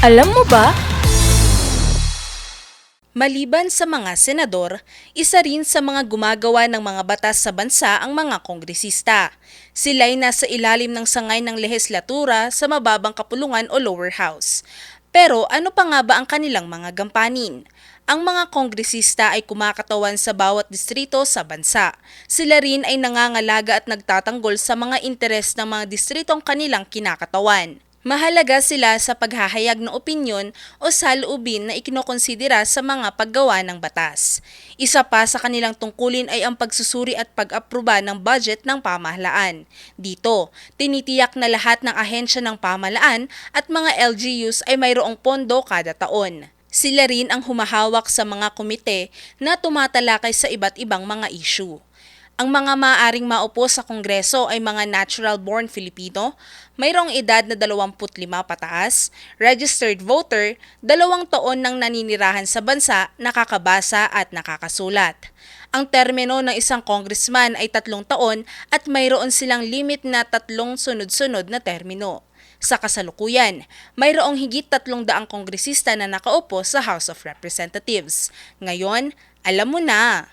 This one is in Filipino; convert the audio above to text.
Alam mo ba? Maliban sa mga senador, isa rin sa mga gumagawa ng mga batas sa bansa ang mga kongresista. Sila'y nasa ilalim ng sangay ng lehislatura sa mababang kapulungan o lower house. Pero ano pa nga ba ang kanilang mga gampanin? Ang mga kongresista ay kumakatawan sa bawat distrito sa bansa. Sila rin ay nangangalaga at nagtatanggol sa mga interes ng mga distritong kanilang kinakatawan. Mahalaga sila sa paghahayag ng opinyon o saloobin na ikinokonsidera sa mga paggawa ng batas. Isa pa sa kanilang tungkulin ay ang pagsusuri at pag-aproba ng budget ng pamahalaan. Dito, tinitiyak na lahat ng ahensya ng pamahalaan at mga LGUs ay mayroong pondo kada taon. Sila rin ang humahawak sa mga komite na tumatalakay sa iba't ibang mga issue. Ang mga maaaring maupo sa Kongreso ay mga natural-born Filipino, mayroong edad na 25 pataas, registered voter, dalawang taon nang naninirahan sa bansa, nakakabasa at nakakasulat. Ang termino ng isang congressman ay tatlong taon at mayroon silang limit na tatlong sunod-sunod na termino. Sa kasalukuyan, mayroong higit tatlong daang kongresista na nakaupo sa House of Representatives. Ngayon, alam mo na!